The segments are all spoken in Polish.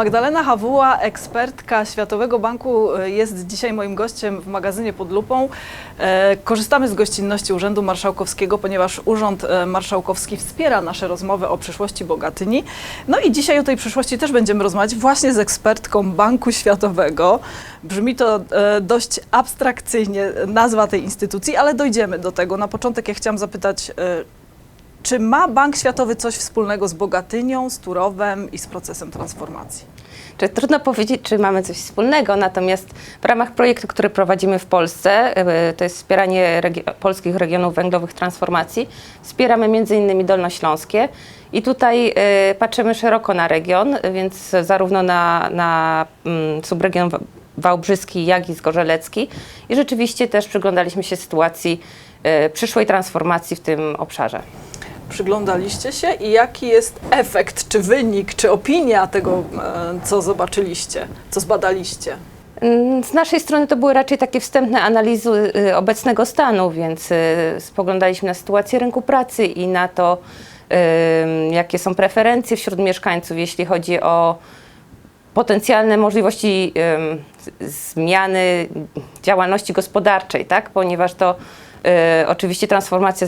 Magdalena Hawuła, ekspertka Światowego Banku, e, jest dzisiaj moim gościem w magazynie Pod Lupą. E, Korzystamy z gościnności Urzędu Marszałkowskiego, ponieważ Urząd e, Marszałkowski wspiera nasze rozmowy o przyszłości Bogatyni. No i dzisiaj o tej przyszłości też będziemy rozmawiać właśnie z ekspertką Banku Światowego. Brzmi to dość abstrakcyjnie, nazwa tej instytucji, ale dojdziemy do tego. Na początek ja chciałam zapytać, czy ma Bank Światowy coś wspólnego z Bogatynią, z Turowem i z procesem transformacji? Czy trudno powiedzieć, czy mamy coś wspólnego, natomiast w ramach projektu, który prowadzimy w Polsce, y, to jest wspieranie regi- polskich regionów węglowych transformacji, wspieramy m.in. Dolnośląskie i tutaj y, patrzymy szeroko na region, więc zarówno na, na mm, subregion wa- wałbrzyski, jak i zgorzelecki i rzeczywiście też przyglądaliśmy się sytuacji y, przyszłej transformacji w tym obszarze. Przyglądaliście się i jaki jest efekt, czy wynik, czy opinia tego, e, co zobaczyliście, co zbadaliście? Mm, Z naszej strony to były raczej takie wstępne analizy y, obecnego stanu, więc y, spoglądaliśmy na sytuację rynku pracy i na to, jakie są preferencje wśród mieszkańców, jeśli chodzi o potencjalne możliwości zmiany działalności gospodarczej, tak? ponieważ to oczywiście transformacja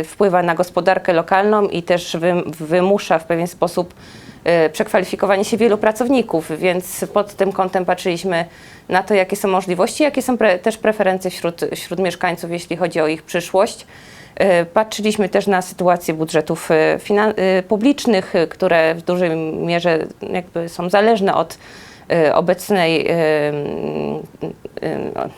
y, wpływa na gospodarkę lokalną i też wy, wymusza w pewien sposób y, przekwalifikowanie się wielu pracowników, więc pod tym kątem patrzyliśmy na to, jakie są możliwości, jakie są pre, też preferencje wśród, wśród mieszkańców, jeśli chodzi o ich przyszłość. Patrzyliśmy też na sytuację budżetów publicznych, które w dużej mierze jakby są zależne od obecnej, y, y, no,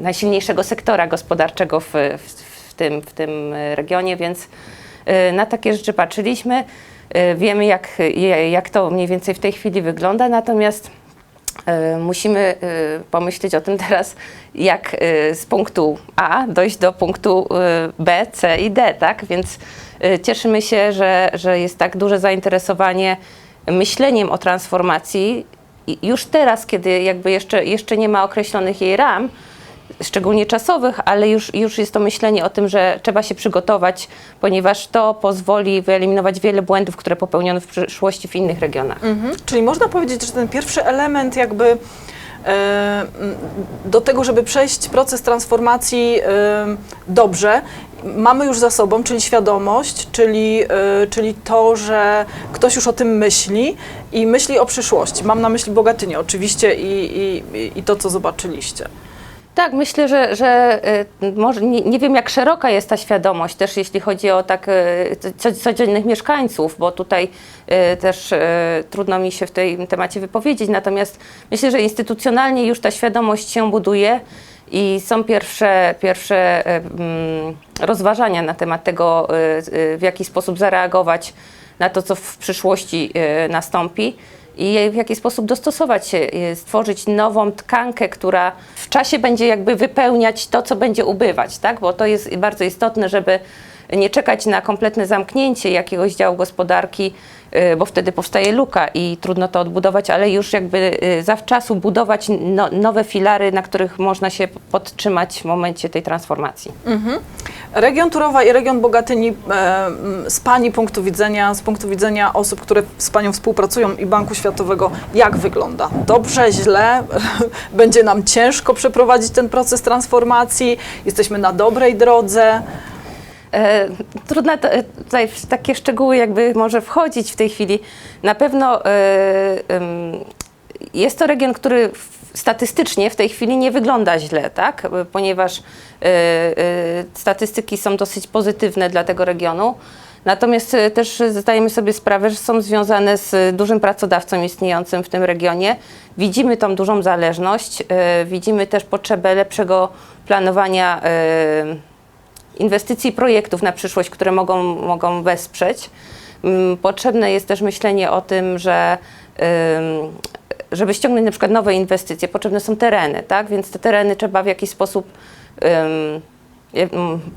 najsilniejszego sektora gospodarczego w, w, tym, w tym regionie, więc y, na takie rzeczy patrzyliśmy. Y, Wiemy, jak, jak to mniej więcej w tej chwili wygląda, natomiast y, musimy y, pomyśleć o tym teraz, jak y, z punktu A dojść do punktu y, B, C i D, tak? Więc y, cieszymy się, że, że jest tak duże zainteresowanie myśleniem o transformacji już teraz, kiedy jakby jeszcze, jeszcze nie ma określonych jej ram, szczególnie czasowych, ale już, już jest to myślenie o tym, że trzeba się przygotować, ponieważ to pozwoli wyeliminować wiele błędów, które popełniono w przyszłości w innych regionach. Mhm. Czyli można powiedzieć, że ten pierwszy element jakby e, do tego, żeby przejść proces transformacji e, dobrze, mamy już za sobą, czyli świadomość, czyli, e, czyli to, że ktoś już o tym myśli i myśli o przyszłości. Mam na myśli Bogatynię oczywiście i, i, i to, co zobaczyliście. Tak, myślę, że, że y, może nie, nie wiem, jak szeroka jest ta świadomość też, jeśli chodzi o tak y, co, codziennych mieszkańców, bo tutaj y, też y, trudno mi się w tym temacie wypowiedzieć. Natomiast myślę, że instytucjonalnie już ta świadomość się buduje i są pierwsze, pierwsze rozważania na temat tego, y, y, w jaki sposób zareagować na to, co w przyszłości y, nastąpi i w jaki sposób dostosować się, stworzyć nową tkankę, która w czasie będzie jakby wypełniać to, co będzie ubywać, tak? Bo to jest bardzo istotne, żeby nie czekać na kompletne zamknięcie jakiegoś działu gospodarki, bo wtedy powstaje luka i trudno to odbudować, ale już jakby y, zawczasu budować no, nowe filary, na których można się podtrzymać w momencie tej transformacji. Region Turowa i region Bogatyni e, z Pani punktu widzenia, z punktu widzenia osób, które z Panią współpracują i Banku Światowego, jak wygląda? Dobrze, źle? Będzie nam ciężko przeprowadzić ten proces transformacji? Jesteśmy na dobrej drodze? E, Trudno e, tutaj w takie szczegóły jakby może wchodzić w tej chwili. Na pewno e, jest to region, który statystycznie w tej chwili nie wygląda źle, tak? Ponieważ statystyki są dosyć pozytywne dla tego regionu. Natomiast też zdajemy sobie sprawę, że są związane z dużym pracodawcą istniejącym w tym regionie. Widzimy tą dużą zależność, widzimy też potrzebę lepszego planowania inwestycji projektów na przyszłość, które mogą, mogą wesprzeć. Mm, Potrzebne jest też myślenie o tym, że żeby ściągnąć na przykład nowe inwestycje, potrzebne są tereny, tak? Więc te tereny trzeba w jakiś sposób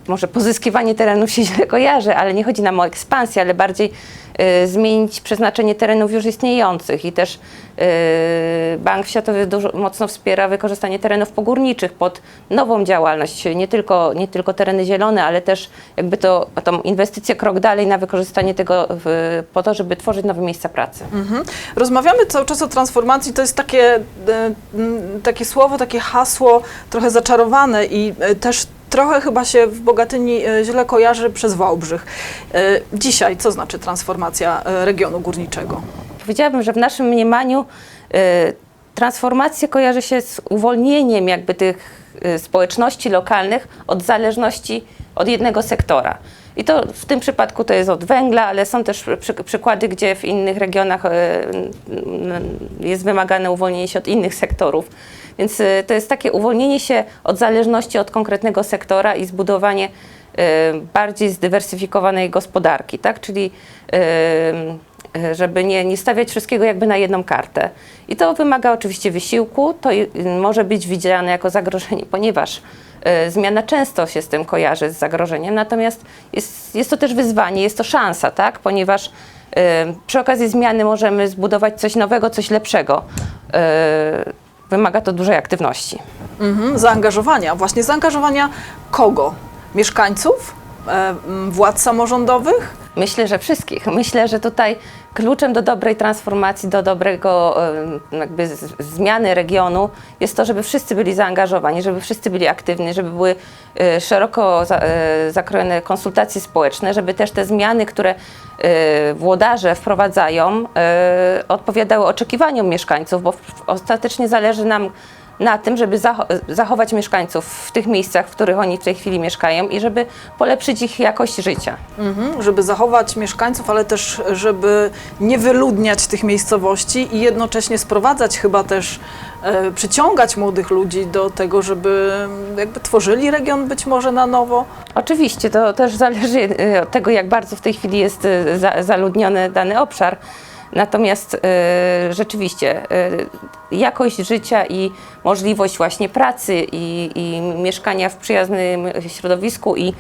może pozyskiwanie terenów się źle kojarzy, ale nie chodzi nam o ekspansję, ale bardziej y, zmienić przeznaczenie terenów już istniejących i też y, Bank Światowy dużo, mocno wspiera wykorzystanie terenów pogórniczych pod nową działalność, nie tylko, nie tylko tereny zielone, ale też jakby to, tą inwestycję krok dalej na wykorzystanie tego w, po to, żeby tworzyć nowe miejsca pracy. Mhm. Rozmawiamy cały czas o transformacji. To jest takie, e, m, takie słowo, takie hasło trochę zaczarowane i e, też trochę chyba się w Bogatyni e, źle kojarzy przez Wałbrzych. E, Dzisiaj co znaczy transformacja e, regionu górniczego? Powiedziałabym, że w naszym mniemaniu transformacja kojarzy się z uwolnieniem jakby tych społeczności lokalnych od zależności od jednego sektora. I to w tym przypadku to jest od węgla, ale są też przy, przykłady, gdzie w innych regionach jest wymagane uwolnienie się od innych sektorów. Więc y, to jest takie uwolnienie się od zależności od konkretnego sektora i zbudowanie y, bardziej zdywersyfikowanej gospodarki, tak? Czyli y, żeby nie, nie stawiać wszystkiego jakby na jedną kartę. I to wymaga oczywiście wysiłku, to może być widziane jako zagrożenie, ponieważ zmiana często się z tym kojarzy z zagrożeniem, natomiast jest, jest to też wyzwanie, jest to szansa, tak? Ponieważ przy okazji zmiany możemy zbudować coś nowego, coś lepszego. Wymaga to dużej aktywności. Mhm. Zaangażowania. Właśnie zaangażowania kogo? Mieszkańców? E, Władz samorządowych? Myślę, że wszystkich. Myślę, że tutaj kluczem do dobrej transformacji, do dobrego jakby zmiany regionu jest to, żeby wszyscy byli zaangażowani, żeby wszyscy byli aktywni, żeby były e, szeroko e, zakrojone konsultacje społeczne, żeby też te zmiany, które e, włodarze wprowadzają, odpowiadały oczekiwaniom mieszkańców, bo ostatecznie zależy nam na tym, żeby zacho- zachować mieszkańców w tych miejscach, w których oni w tej chwili mieszkają i żeby polepszyć ich jakość życia. Mhm, żeby zachować mieszkańców, ale też, żeby nie wyludniać tych miejscowości i jednocześnie sprowadzać chyba też, e, przyciągać młodych ludzi do tego, żeby mm, jakby tworzyli region być może na nowo. Oczywiście, to też zależy y, od tego, jak bardzo w tej chwili jest za, zaludniony dany obszar. Natomiast y, rzeczywiście y, jakość życia i możliwość właśnie pracy i, i mieszkania w przyjaznym środowisku i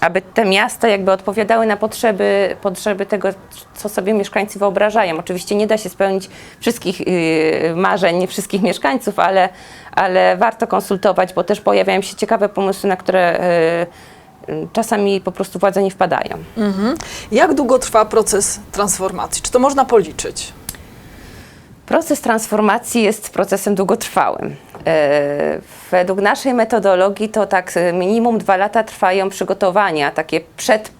aby te miasta jakby odpowiadały na potrzeby, potrzeby tego, co sobie mieszkańcy wyobrażają. Oczywiście nie da się spełnić wszystkich y, marzeń wszystkich mieszkańców, ale, ale warto konsultować, bo też pojawiają się ciekawe pomysły, na które y, czasami po prostu władze nie wpadają. Mhm. Jak długo trwa proces transformacji? Czy to można policzyć? Proces transformacji jest procesem długotrwałym. E, Według naszej metodologii to tak e, minimum dwa lata trwają przygotowania, takie przed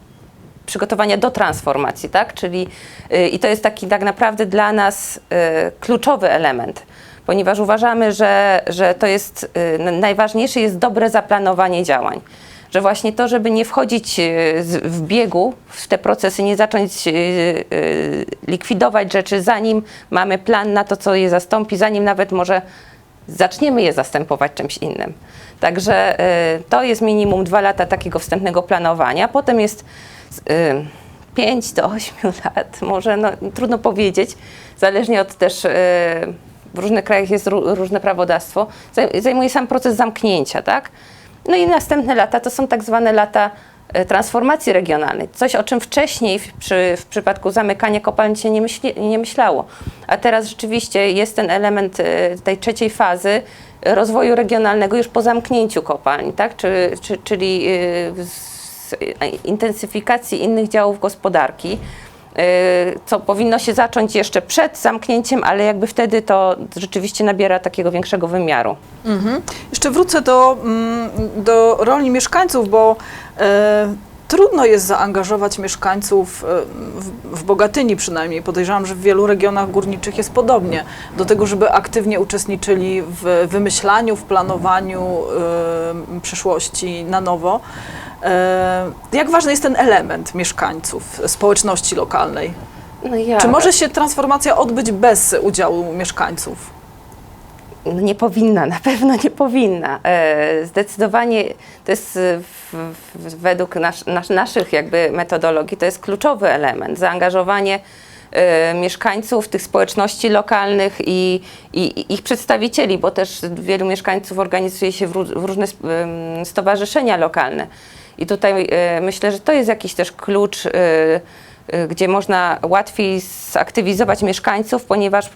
przygotowania do transformacji, tak? Czyli y, i to jest taki tak naprawdę dla nas kluczowy element, ponieważ uważamy, że, że to jest najważniejsze jest dobre zaplanowanie działań. Że właśnie to, żeby nie wchodzić z- w biegu w te procesy, nie zacząć y, y, likwidować rzeczy, zanim mamy plan na to, co je zastąpi, zanim nawet może zaczniemy je zastępować czymś innym. Także to jest minimum dwa lata takiego wstępnego planowania. Potem jest y, 5 do 8 lat, może no, trudno powiedzieć, zależnie od też w różnych krajach jest ró- różne prawodawstwo, zaj- zajmuje sam proces zamknięcia, tak? No i następne lata to są tak zwane lata y, transformacji regionalnej. Coś, o czym wcześniej w, przy, w przypadku zamykania kopalń się nie, myśli, nie myślało. A teraz rzeczywiście jest ten element y, tej trzeciej fazy rozwoju regionalnego już po zamknięciu kopalń, tak? Czy, czy, czyli y, z intensyfikacji innych działów gospodarki, co powinno się zacząć jeszcze przed zamknięciem, ale jakby wtedy to rzeczywiście nabiera takiego większego wymiaru. Mhm. Jeszcze wrócę do, mm, do roli mieszkańców, bo e, trudno jest zaangażować mieszkańców e, w, w Bogatyni przynajmniej. Podejrzewam, że w wielu regionach górniczych jest podobnie. Do tego, żeby aktywnie uczestniczyli w wymyślaniu, w planowaniu e, przyszłości na nowo. E, jak ważny jest ten element mieszkańców, społeczności lokalnej? No ja, Czy może się transformacja odbyć bez udziału mieszkańców? No Nie powinna, na pewno nie powinna. E, Zdecydowanie to jest e, w, w, według nas, nas, naszych jakby metodologii to jest kluczowy element. Zaangażowanie e, mieszkańców, tych społeczności lokalnych i, i, i ich przedstawicieli, bo też wielu mieszkańców organizuje się w, w różne stowarzyszenia lokalne. I tutaj myślę, że to jest jakiś też klucz, gdzie można łatwiej zaktywizować mieszkańców, ponieważ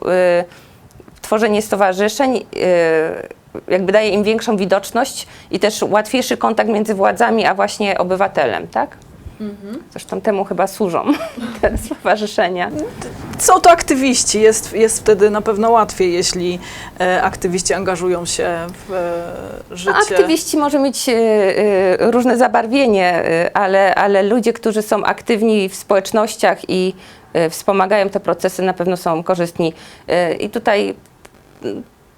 tworzenie stowarzyszeń e, jakby daje im większą widoczność i też łatwiejszy kontakt między władzami a właśnie obywatelem, tak? Zresztą temu chyba służą te stowarzyszenia. Są to aktywiści, jest, jest wtedy na pewno łatwiej, jeśli e, aktywiści angażują się w e, życie. No, aktywiści może mieć e, e, różne zabarwienie, e, ale, ale ludzie, którzy są aktywni w społecznościach i e, wspomagają te procesy, na pewno są korzystni. E, I tutaj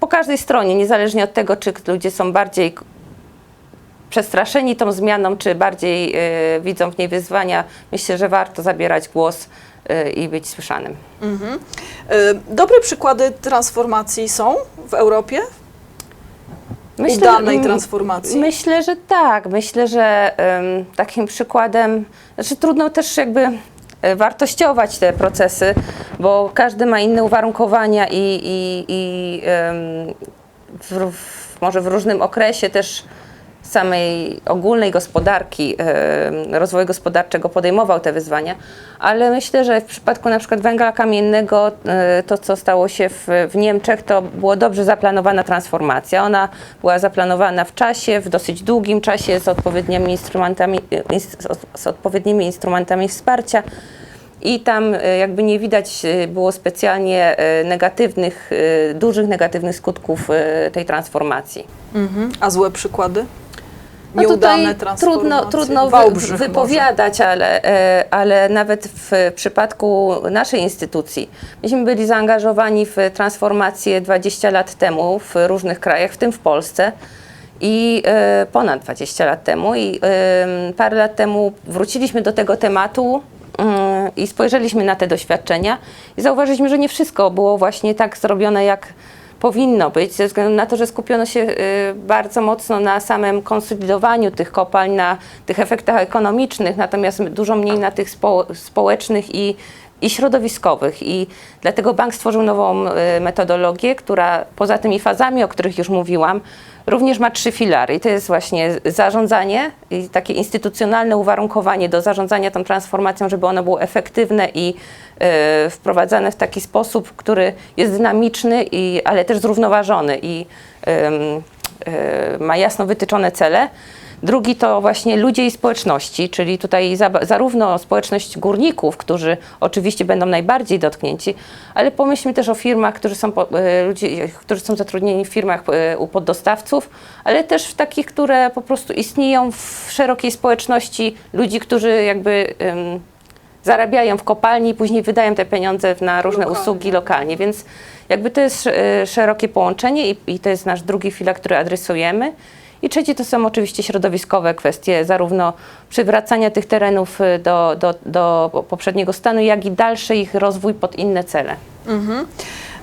po każdej stronie, niezależnie od tego, czy ludzie są bardziej przestraszeni tą zmianą, czy bardziej e, widzą w niej wyzwania, myślę, że warto zabierać głos e, i być słyszanym. Mhm. E, Dobre przykłady transformacji są w Europie? Udanej mm, transformacji? Myślę, że tak. Myślę, że em, takim przykładem, znaczy trudno też jakby wartościować te procesy, bo każdy ma inne uwarunkowania i, i, i w, w, może w różnym okresie też samej ogólnej gospodarki, rozwoju gospodarczego podejmował te wyzwania, ale myślę, że w przypadku na przykład węgla kamiennego, e, to co stało się w, w Niemczech, to było dobrze zaplanowana transformacja. Ona była zaplanowana w czasie, w dosyć długim czasie, z odpowiednimi instrumentami, e, z odpowiednimi instrumentami wsparcia. I tam e, jakby nie widać było specjalnie negatywnych, dużych negatywnych skutków tej transformacji. Mhm. A złe przykłady? No Nieudane tutaj trudno, trudno wy, wypowiadać, ale, e, ale nawet w przypadku naszej instytucji, myśmy byli zaangażowani w transformację 20 lat temu w różnych krajach, w tym w Polsce. I e, ponad 20 lat temu, i e, parę lat temu wróciliśmy do tego tematu mm, i spojrzeliśmy na te doświadczenia i zauważyliśmy, że nie wszystko było właśnie tak zrobione, jak powinno być, ze względu na to, że skupiono się y, bardzo mocno na samym konsolidowaniu tych kopalń, na tych efektach ekonomicznych, natomiast dużo mniej na tych spo, społecznych i, i środowiskowych. I dlatego bank stworzył nową y, metodologię, która poza tymi fazami, o których już mówiłam, również ma trzy filary. I to jest właśnie zarządzanie i takie instytucjonalne uwarunkowanie do zarządzania tą transformacją, żeby ono było efektywne i e, wprowadzane w taki sposób, który jest dynamiczny, i, ale też zrównoważony i e, ma jasno wytyczone cele. Drugi to właśnie ludzie i społeczności, czyli tutaj za, zarówno społeczność górników, którzy oczywiście będą najbardziej dotknięci, ale pomyślmy też o firmach, którzy są, e, ludzie, którzy są zatrudnieni w firmach e, u poddostawców, ale też w takich, które po prostu istnieją w szerokiej społeczności ludzi, którzy jakby em, zarabiają w kopalni i później wydają te pieniądze na różne Lokalnie. usługi lokalnie, więc jakby to jest e, szerokie połączenie i, i to jest nasz drugi filar, który adresujemy. I trzeci to są oczywiście środowiskowe kwestie, zarówno przywracania tych terenów e, do, do, do poprzedniego stanu, jak i dalszy ich rozwój pod inne cele. Mhm.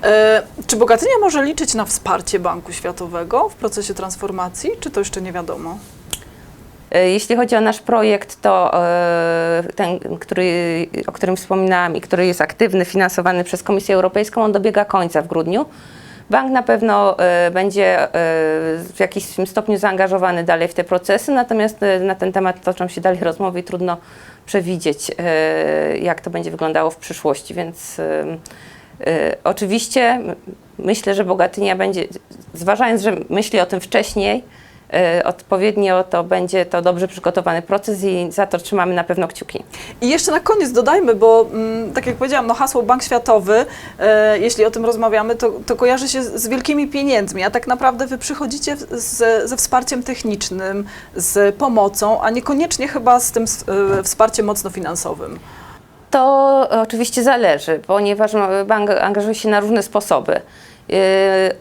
E, czy Bogatynia może liczyć na wsparcie Banku Światowego w procesie transformacji, czy to jeszcze nie wiadomo? E, Jeśli chodzi o nasz projekt, to e, ten, który, o którym wspominałam i który jest aktywny, finansowany przez Komisję Europejską, on dobiega końca w grudniu. Bank na pewno e, będzie e, w jakimś stopniu zaangażowany dalej w te procesy, natomiast e, na ten temat toczą się dalej rozmowy i trudno przewidzieć, jak to będzie wyglądało w przyszłości, więc oczywiście myślę, że Bogatynia będzie, zważając, że myśli o tym wcześniej, odpowiednio to będzie to dobrze przygotowany proces i za to trzymamy na pewno kciuki. I jeszcze na koniec dodajmy, bo mm, tak jak powiedziałam, no hasło Bank Światowy, e, jeśli o tym rozmawiamy, to, to kojarzy się z, z wielkimi pieniędzmi, a tak naprawdę wy przychodzicie z, ze wsparciem technicznym, z pomocą, a niekoniecznie chyba z tym e, wsparciem mocno finansowym. To oczywiście zależy, ponieważ no, bank angażuje się na różne sposoby. Yy,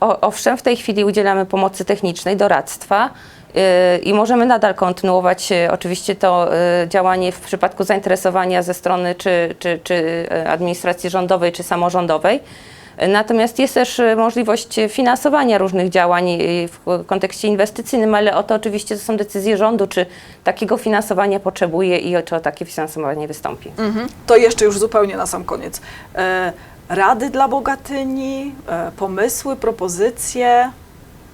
Owszem, w tej chwili udzielamy pomocy technicznej, doradztwa yy, i możemy nadal kontynuować yy, oczywiście to działanie w przypadku zainteresowania ze strony czy, czy, czy administracji rządowej, czy samorządowej. Natomiast jest też e, możliwość finansowania różnych działań e, w kontekście inwestycyjnym, ale o to oczywiście to są decyzje rządu, czy takiego finansowania potrzebuje i czy o takie finansowanie wystąpi. Mhm. To jeszcze już zupełnie na sam koniec. Rady dla Bogatyni, e, pomysły, propozycje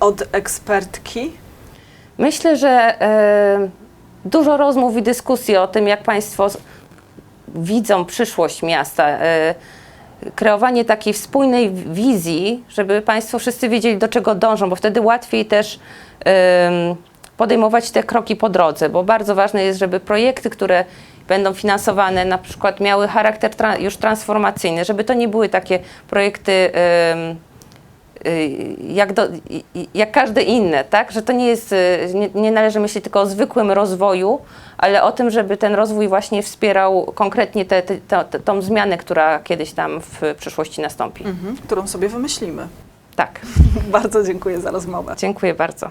od ekspertki. Myślę, że e, dużo rozmów i dyskusji o tym, jak Państwo widzą przyszłość miasta. E, kreowanie takiej spójnej w- wizji, żeby Państwo wszyscy wiedzieli, do czego dążą, bo wtedy łatwiej też podejmować te kroki po drodze, bo bardzo ważne jest, żeby projekty, które będą finansowane, na przykład miały charakter tra- już transformacyjny, żeby to nie były takie projekty y, jak, do, jak każde inne, tak? Że to nie jest, y, nie, nie należy myśleć tylko o zwykłym rozwoju, ale o tym, żeby ten rozwój właśnie wspierał konkretnie tę te, te, te, tą zmianę, która kiedyś tam w przyszłości nastąpi. Mhm. Którą sobie wymyślimy. Tak, Bardzo dziękuję za rozmowę. dziękuję bardzo.